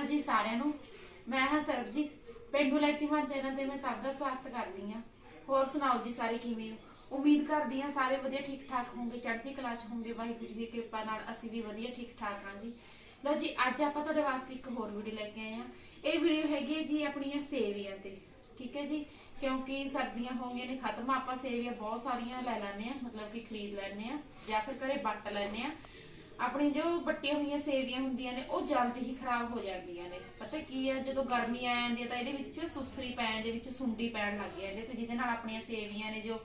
ਅਕਾਲ ਜੀ ਸਾਰਿਆਂ ਨੂੰ। ਮੈਂ ਹਾਂ ਸਰਬਜੀਤ, ਪਿੰਡੂ ਲੈਕਟੀਵਾ ਚੈਨਲ ਤੇ ਮੈਂ ਸਭ ਦਾ ਸਵਾਗਤ ਕਰਦੀ ਹਾਂ। ਹੋਰ ਸੁਣਾਓ ਜੀ ਸਾਰੇ ਕਿਵੇਂ ਉਮੀਦ ਕਰਦੀ ਹਾਂ ਸਾਰੇ ਵਧੀਆ ਠੀਕ ਠਾਕ ਹੋਵੋਗੇ ਚੜ੍ਹਦੀ ਕਲਾ ਚ ਹੋਵੋਗੇ ਵਾਹਿਗੁਰੂ ਦੀ ਕਿਰਪਾ ਨਾਲ ਅਸੀਂ ਵੀ ਵਧੀਆ ਠੀਕ ਠਾਕ ਹਾਂ ਜੀ। ਲੋ ਜੀ, ਅੱਜ ਆਪਾਂ ਤੁਹਾਡੇ ਵਾਸਤੇ ਇੱਕ ਹੋਰ ਵੀਡੀਓ ਲੈ ਕੇ ਆਏ ਹਾਂ। ਇਹ ਵੀਡੀਓ ਹੈਗੀ ਹੈ ਜੀ ਆਪਣੀਆਂ ਸੇਵੀਆਂ ਤੇ, ਠੀਕ ਹੈ ਜੀ? ਕਿਉਂਕਿ ਸਰਦੀਆਂ ਹੋ ਗਈਆਂ ਨੇ, ਖਤਮ। ਆਪਾਂ ਸੇਵੀਆਂ ਬਹੁਤ ਸਾਰੀਆਂ ਲੈ ਲੈਣੇ ਆ ਮਤਲਬ ਕਿ ਖਰੀਦ ਲੈਣੇ ਆ ਜਾਂ ਫਿਰ ਘਰੇ ਬੱਟ ਲੈਣੇ ਆ ਆਪਣੀ ਜੋ ਬੱਟੀਆਂ ਹੋਈਆਂ ਸੇਵੀਆਂ ਹੁੰਦੀਆਂ ਨੇ, ਉਹ ਜਲਦੀ ਹੀ ਖਰਾਬ ਹੋ ਜਾਂਦੀਆਂ ਨੇ। ਪਤਾ ਕੀ ਹੈ ਜਦੋਂ ਗਰਮੀ ਆ ਜਾਂਦੀ ਹੈ ਤਾਂ ਇਹਦੇ ਵਿੱਚ ਸੁਸਰੀ ਪੈ ਜਾਂਦੀ ਵਿੱਚ ਸੁੰਡੀ ਪੈਣ ਲੱਗ ਜਾਂਦੀ ਤੇ ਜਿਹਦੇ ਨਾਲ ਆਪਣੀਆਂ ਸੇਵੀਆਂ ਨੇ ਜੋ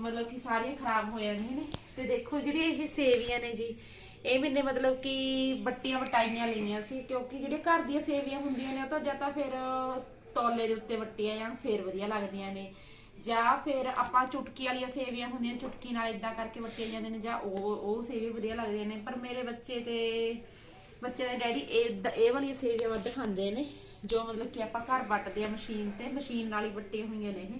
ਮਤਲਬ ਕਿ ਸਾਰੀਆਂ ਖਰਾਬ ਹੋ ਜਾਂਦੀਆਂ ਨੇ। ਤੇ ਦੇਖੋ ਜਿਹੜੀ ਇਹ ਸੇਵੀਆਂ ਨੇ ਜੀ, ਇਹ ਮੈਨੇ ਮਤਲਬ ਕਿ ਬੱਟੀਆਂ ਵਟਾਈਆਂ ਲਈਆਂ ਸੀ, ਕਿਉਂਕਿ ਜਿਹੜੇ ਘਰ ਦੀਆਂ ਸੇਵੀਆਂ ਹੁੰਦੀਆਂ ਨੇ, ਉਹ ਤਾਂ ਜਾਂ ਤਾਂ ਫਿਰ ਤੋਲੇ ਦੇ ਉੱਤੇ ਵੱਟੀਆਂ ਜਾਣ ਫੇਰ ਵਧੀਆ ਲੱਗਦੀਆਂ ਨੇ। ਜਾਂ ਫਿਰ ਆਪਾਂ ਚੁਟਕੀ ਵਾਲੀਆਂ ਸੇਵੀਆਂ ਹੁੰਦੀਆਂ, ਚੁਟਕੀ ਨਾਲ ਇਦਾਂ ਕਰਕੇ ਵੱਟੀਆਂ ਜਾਂਦੀਆਂ ਨੇ, ਜਾਂ ਉਹ ਉਹ ਸੇਵੀਆਂ ਵਧੀਆ ਲੱਗਦੀਆਂ ਨੇ, ਪਰ ਮੇਰੇ ਬੱਚੇ ਤੇ, ਬੱਚੇ ਦੇ ਡੈਡੀ ਇਹ ਇਹ ਵਾਲੀਆਂ ਸੇਵੀਆਂ ਵੱਧ ਖਾਂਦੇ ਨੇ, ਜੋ ਮਤਲਬ ਕਿ ਆਪਾਂ ਘਰ ਵੱਟਦੇ ਆ ਮਸ਼ੀਨ ਤੇ, ਮਸ਼ੀਨ ਨਾਲ ਹੀ ਵੱਟੀਆਂ ਹੋਈਆਂ ਨੇ ਇਹ।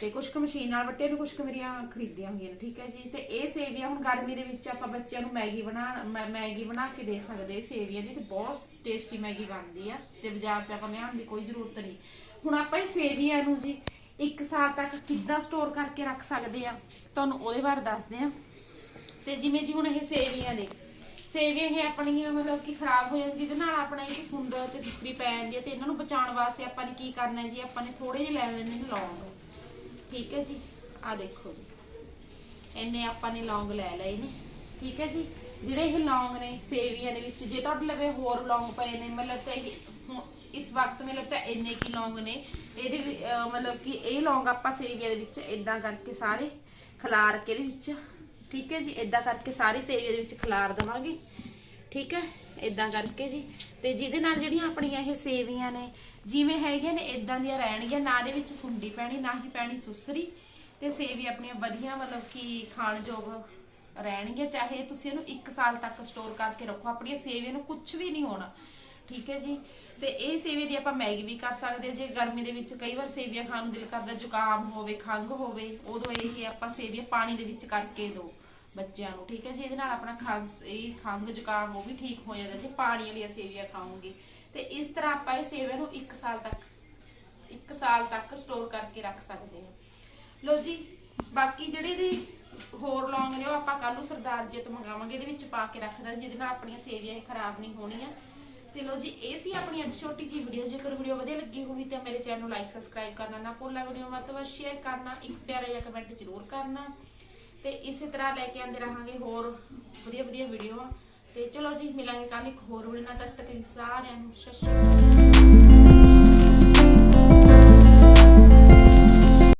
ਤੇ ਕੁਝ ਕੁ ਮਸ਼ੀਨ ਨਾਲ ਵੱਟੇ ਨੇ ਕੁਝ ਕੁ ਮੇਰੀਆਂ ਖਰੀਦੀਆਂ ਹੋਈਆਂ ਨੇ, ਠੀਕ ਹੈ ਜੀ। ਤੇ ਇਹ ਸੇਵੀਆਂ ਹੁਣ ਗਰਮੀ ਦੇ ਵਿੱਚ ਆਪਾਂ ਬੱਚਿਆਂ ਨੂੰ ਮੈਗੀ ਬਣਾ ਮੈਗੀ ਬਣਾ ਕੇ ਦੇ ਸਕਦੇ ਸੇਵੀਆਂ ਦੀ, ਤੇ ਬਹੁਤ ਟੇਸਟੀ ਮੈਗੀ ਬਣਦੀ ਆ, ਤੇ ਬਾਜ਼ਾਰ 'ਚ ਆਪਾਂ ਲਿਆਉਣ ਦੀ ਕੋਈ ਜ਼ਰੂਰਤ ਨਹੀਂ। ਹੁਣ ਆਪਾਂ ਇਹ ਸੇਵੀਆਂ ਨੂੰ ਜੀ ਇੱਕ ਸਾਲ ਤੱਕ ਕਿੱਦਾਂ ਸਟੋਰ ਕਰਕੇ ਰੱਖ ਸਕਦੇ ਆ, ਤੁਹਾਨੂੰ ਉਹਦੇ ਬਾਰੇ ਦੱਸਦੇ ਆ। ਤੇ ਜਿਵੇਂ ਜੀ ਹੁਣ ਇਹ ਸੇਵੀਆਂ ਨੇ, ਸੇਵੀਆਂ ਇਹ ਆਪਣੀਆਂ ਮਤਲਬ ਕਿ ਖਰਾਬ ਹੋ ਜਾਂਦੀ ਜਿਹਦੇ ਨਾਲ ਆਪਣਾ ਇਹ ਸੁੰਡ ਤੇ ਸੁਸਰੀ ਪੈ ਜਾਂਦੀ ਹੈ ਤੇ ਇਹਨਾਂ ਨੂੰ ਬਚਾਉਣ ਵਾਸਤੇ ਆਪਾਂ ਨੇ ਕੀ ਕਰਨਾ ਜੀ, ਆਪਾਂ ਨੇ ਥੋੜੇ ਜਿਹੇ ਲੈ ਲੈਣੇ ਨੇ ਲੌਂਗ। ਠੀਕ ਹੈ ਜੀ? ਆ ਦੇਖੋ ਜੀ। ਇੰਨੇ ਆਪਾਂ ਨੇ ਲੌਂਗ ਲੈ ਲਏ ਨੇ। ਠੀਕ ਹੈ ਜੀ? ਜਿਹੜੇ ਇਹ ਲੌਂਗ ਨੇ ਸੇਵੀਆਂ ਦੇ ਵਿੱਚ, ਜੇ ਤੁਹਾਡੇ ਲਵੇ ਹੋਰ ਲੌਂਗ ਪਏ ਨੇ, ਮਤਲਬ ਤਾਂ ਇਹ ਹੁਣ ਇਸ ਵਕਤ ਮੈਨੂੰ ਲੱਗਦਾ ਇੰਨੇ ਕੀ ਲੌਂਗ ਨੇ। ਇਹਦੇ ਮਤਲਬ ਕਿ ਇਹ ਲੌਂਗ ਆਪਾਂ ਸੇਵੀਆਂ ਦੇ ਵਿੱਚ ਇਦਾਂ ਕਰਕੇ ਸਾਰੇ ਖਿਲਾਰ ਕੇ ਇਹਦੇ ਵਿੱਚ। ਠੀਕ ਹੈ ਜੀ? ਇਦਾਂ ਕਰਕੇ ਸਾਰੀ ਸੇਵੀਆਂ ਦੇ ਵਿੱਚ ਖਿਲਾਰ ਦਵਾਂਗੇ। ਠੀਕ ਹੈ? ਇਦਾਂ ਕਰਕੇ ਜੀ। ਤੇ ਜਿਹਦੇ ਨਾਲ ਜਿਹੜੀਆਂ ਆਪਣੀਆਂ ਇਹ ਸੇਵੀਆਂ ਨੇ, ਜਿਵੇਂ ਹੈਗੀਆਂ ਨੇ ਇਦਾਂ ਦੀਆਂ ਰਹਿਣਗੀਆਂ। ਨਾ ਦੇ ਵਿੱਚ ਸੁੰਡੀ ਪੈਣੀ, ਨਾ ਹੀ ਪੈਣੀ ਸੁਸਰੀ। ਤੇ ਸੇਵੀ ਆਪਣੀਆਂ ਵਧੀਆ, ਮਤਲਬ ਕਿ ਖਾਣਯੋਗ ਰਹਿਣਗੀਆਂ। ਚਾਹੇ ਤੁਸੀਂ ਇਹਨੂੰ 1 ਸਾਲ ਤੱਕ ਸਟੋਰ ਕਰਕੇ ਰੱਖੋ। ਆਪਣੀਆਂ ਸੇਵੀਆਂ ਨੂੰ ਕੁਝ ਵੀ ਨਹੀਂ ਹੋਣਾ। ਠੀਕ ਹੈ ਜੀ? ਤੇ ਇਹ ਸੇਵੀ ਦੀ ਆਪਾਂ ਮੈਗੀ ਵੀ ਕਰ ਸਕਦੇ ਹਾਂ। ਜੇ ਗਰਮੀ ਦੇ ਵਿੱਚ ਕਈ ਵਾਰ ਸੇਵੀਆਂ ਖਾਣ ਨੂੰ ਦਿਲ ਕਰਦਾ ਜ਼ੁਕਾਮ ਹੋਵੇ, ਖੰਘ ਹੋਵੇ, ਉਦੋਂ ਇਹ ਆਪਾਂ ਸੇਵੀਆਂ ਪਾਣੀ ਦੇ ਵਿੱਚ ਕਰਕੇ ਦਿਓ ਬੱਚਿਆਂ ਨੂੰ, ਠੀਕ ਹੈ ਜੀ? ਇਹਦੇ ਨਾਲ ਆਪਣਾ ਖੰਘ, ਇਹ ਖੰਘ, ਜ਼ੁਕਾਮ ਉਹ ਵੀ ਠੀਕ ਹੋ ਜਾਂਦਾ ਜੇ ਪਾਣੀ ਵਾਲੀਆਂ ਸੇਵੀਆਂ ਖਾਓਗੇ। ਤੇ ਇਸ ਤਰ੍ਹਾਂ ਆਪਾਂ ਇਹ ਸੇਵੀਆਂ ਨੂੰ 1 ਸਾਲ ਤੱਕ 1 ਸਾਲ ਤੱਕ ਸਟੋਰ ਕਰਕੇ ਰੱਖ ਸਕਦੇ ਹਾਂ। ਲੋ ਜੀ, ਬਾਕੀ ਜਿਹੜੇ ਦੀ ਹੋਰ ਲੌਂਗ ਨੇ ਉਹ ਆਪਾਂ ਕੱਲ੍ਹ ਨੂੰ ਸਰਦਾਰ ਜੀ ਤੋਂ ਮੰਗਾਵਾਂਗੇ। ਇਹਦੇ ਵਿੱਚ ਪਾ ਕੇ ਰੱਖ ਦਾਂਗੇ। ਜਿਹਦੇ ਨਾਲ ਆਪਣੀਆਂ ਸੇਵੀਆਂ ਖਰਾਬ ਨਹੀਂ ਹੋਣੀਆਂ। ਤੇ ਲੋ ਜੀ, ਇਹ ਸੀ ਆਪਣੀ ਅੱਜ ਛੋਟੀ ਜਿਹੀ ਵੀਡੀਓ ਜੇਕਰ ਵੀਡੀਓ ਵਧੀਆ ਲੱਗੀ ਹੋਵੇ ਤਾਂ ਮੇਰੇ ਚੈਨਲ ਨੂੰ ਲਾਈਕ ਸਬਸਕ੍ਰਾਈਬ ਕਰਨਾ ਨਾ ਭੁੱਲਣਾ ਵੀਡੀਓ ਵੱਧ ਤੋਂ ਵੱਧ ਸ਼ੇਅਰ ਕਰਨਾ, ਇੱਕ ਪਿਆਰਾ ਜਿਹਾ ਕਮੈਂਟ ਜ਼ਰੂਰ ਕਰਨਾ। ਤੇ ਇਸੇ ਤਰ੍ਹਾਂ ਲੈ ਕੇ ਆਉਂਦੇ ਰਹਾਂਗੇ ਹੋਰ ਵਧੀਆ ਵਧੀਆ ਵੀਡੀਓ ਤੇ ਚਲੋ ਜੀ, ਮਿਲਾਂਗੇ ਕੱਲ ਇੱਕ ਹੋਰ ਵੀਡੀਓ ਨਾਲ ਤਦ ਤੱਕ ਲਈ ਸਾਰਿਆਂ ਨੂੰ, ਸਤਿ ਸ਼੍ਰੀ ਅਕਾਲ।